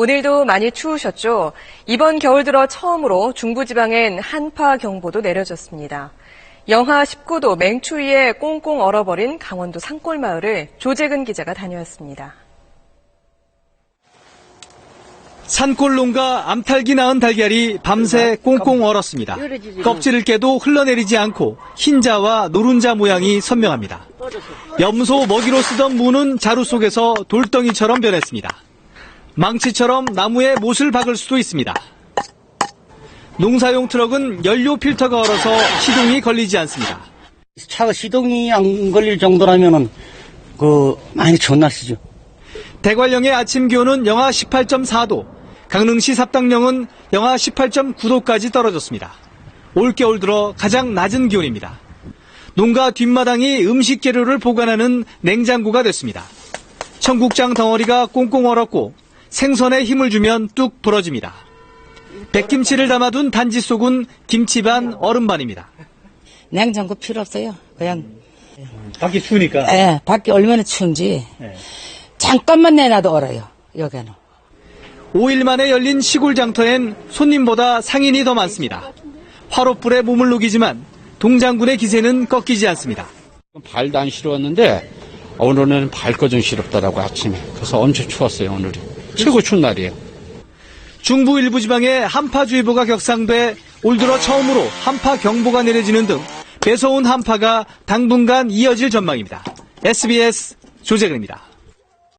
오늘도 많이 추우셨죠? 이번 겨울 들어 처음으로 중부지방엔 한파 경보도 내려졌습니다. 영하 19도 맹추위에 꽁꽁 얼어버린 강원도 산골마을을 조재근 기자가 다녀왔습니다. 산골농가 암탉이 낳은 달걀이 밤새 꽁꽁 얼었습니다. 껍질을 깨도 흘러내리지 않고 흰자와 노른자 모양이 선명합니다. 염소 먹이로 쓰던 무는 자루 속에서 돌덩이처럼 변했습니다. 망치처럼 나무에 못을 박을 수도 있습니다. 농사용 트럭은 연료 필터가 얼어서 시동이 걸리지 않습니다. 차가 시동이 안 걸릴 정도라면은 그 많이 날씨죠. 대관령의 아침 기온은 영하 18.4도, 강릉시 삽당령은 영하 18.9도까지 떨어졌습니다. 올겨울 들어 가장 낮은 기온입니다. 농가 뒷마당이 음식 재료를 보관하는 냉장고가 됐습니다. 청국장 덩어리가 꽁꽁 얼었고 생선에 힘을 주면 뚝 부러집니다. 백김치를 담아둔 단지 속은 김치 반 얼음 반입니다. 냉장고 필요 없어요. 그냥 밖이 추우니까. 예, 밖에 얼마나 추운지 잠깐만 내놔도 얼어요. 여기는. 5일 만에 열린 시골 장터엔 손님보다 상인이 더 많습니다. 화롯불에 몸을 녹이지만 동장군의 기세는 꺾이지 않습니다. 발도 안 시려웠는데 오늘은 발거 좀 시렵더라고 아침에. 그래서 엄청 추웠어요 오늘이. 최고 추운 날이에요. 중부 일부 지방에 한파주의보가 격상돼 올 들어 처음으로 한파 경보가 내려지는 등 매서운 한파가 당분간 이어질 전망입니다. SBS 조재근입니다.